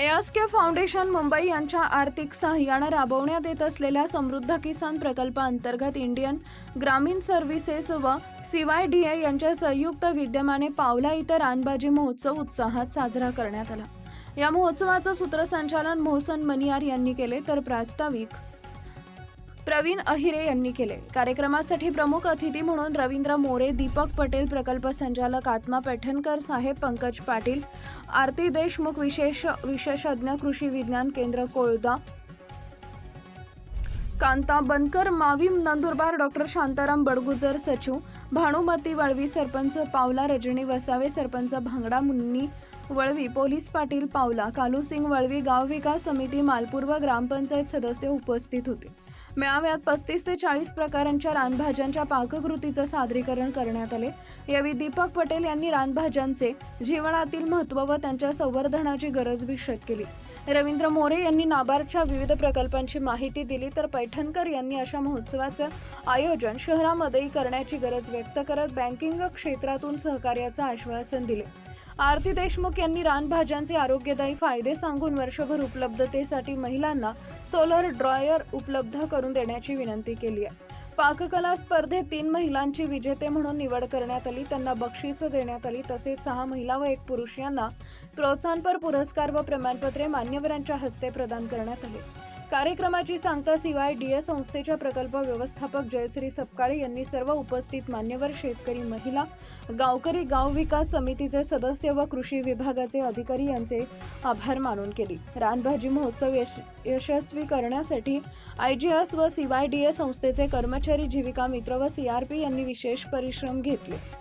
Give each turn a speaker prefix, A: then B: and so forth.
A: Ask foundation Mumbai यांच्या आर्थिक सहाय्यानं राबवण्यात येत असलेल्या समृद्ध किसान प्रकल्पाअंतर्गत इंडियन ग्रामीण सर्व्हिसेस व सीवाय डी ए यांच्या संयुक्त विद्यमाने पावला इथं रानबाजी महोत्सव उत्साहात साजरा करण्यात आला. या महोत्सवाचं सूत्रसंचालन मोहसन मनियार यांनी केले तर प्रास्ताविक प्रवीण अहिरे यांनी केले. कार्यक्रमासाठी प्रमुख अतिथी म्हणून रवींद्र मोरे दीपक पटेल प्रकल्प संचालक आत्मा पैठणकर साहेब पंकज पाटील आरती देशमुख विशेष विशेषज्ञ कृषी विज्ञान केंद्र कोळदा कांता बनकर मावीम नंदुरबार डॉक्टर शांताराम बडगुजर सचिव भानुमती वळवी सरपंच पावला रजनी वसावे सरपंच भांगडा मुन्नी वळवी पोलीस पाटील पावला कालूसिंग वळवी गाव विकास समिती मालपूर्व ग्रामपंचायत सदस्य उपस्थित होते. मेळाव्यात पस्तीस ते चाळीस प्रकारांच्या रानभाज्यांच्या पाककृतीचं सादरीकरण करण्यात आले. यावेळी दीपक पटेल यांनी रानभाज्यांचे जीवनातील महत्त्व व त्यांच्या संवर्धनाची गरज विशद केली. रवींद्र मोरे यांनी नाबार्डच्या विविध प्रकल्पांची माहिती दिली तर पैठणकर यांनी अशा महोत्सवाचं आयोजन शहरामध्येही करण्याची गरज व्यक्त करत बँकिंग क्षेत्रातून सहकार्याचं आश्वासन दिले. आरती देशमुख यांनी रानभाज्यांचे आरोग्यदायी फायदे सांगून वर्षभर उपलब्धतेसाठी महिलांना सोलर ड्रॉयर उपलब्ध करून देण्याची विनंती केली आहे. पाककला स्पर्धेत तीन महिलांची विजेते म्हणून निवड करण्यात आली. त्यांना बक्षिसं देण्यात आली. तसेच सहा महिला व एक पुरुष यांना प्रोत्साहनपर पुरस्कार व प्रमाणपत्रे मान्यवरांच्या हस्ते प्रदान करण्यात आले. कार्यक्रमाची सांगता सिवाय डीए संस्थेच्या प्रकल्प व्यवस्थापक जयश्री सपकाळे यांनी सर्व उपस्थित मान्यवर शेतकरी महिला गावकरी गाव विकास समितीचे सदस्य व कृषी विभागाचे अधिकारी यांचे आभार मानून केली. रानभाजी महोत्सव यश यशस्वी करण्यासाठी आय जी एस व सीवाय डी ए संस्थेचे कर्मचारी जीविका मित्र व सी आर पी यांनी विशेष परिश्रम घेतले.